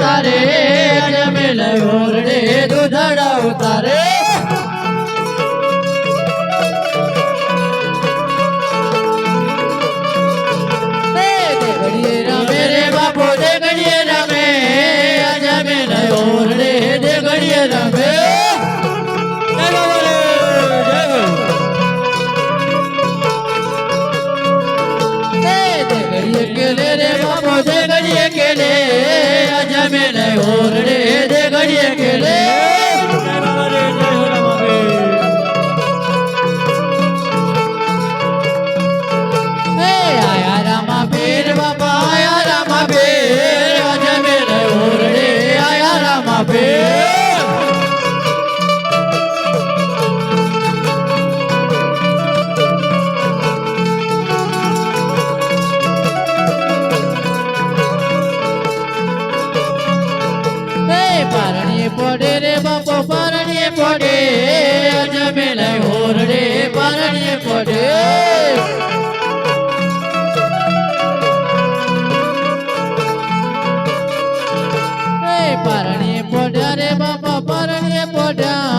ઉતારે અને મેલે ઓરડે દૂધડા ઉતારે કેલે રે બાબો જે ગળીએ કેલે. ஞானமென ஒரு પડે રે બાપો પરણીએ પડે અજમેલ હોરડે પરણીએ પડે. પરણીએ પડ્યા રે બાપા પરણીએ પડ્યા.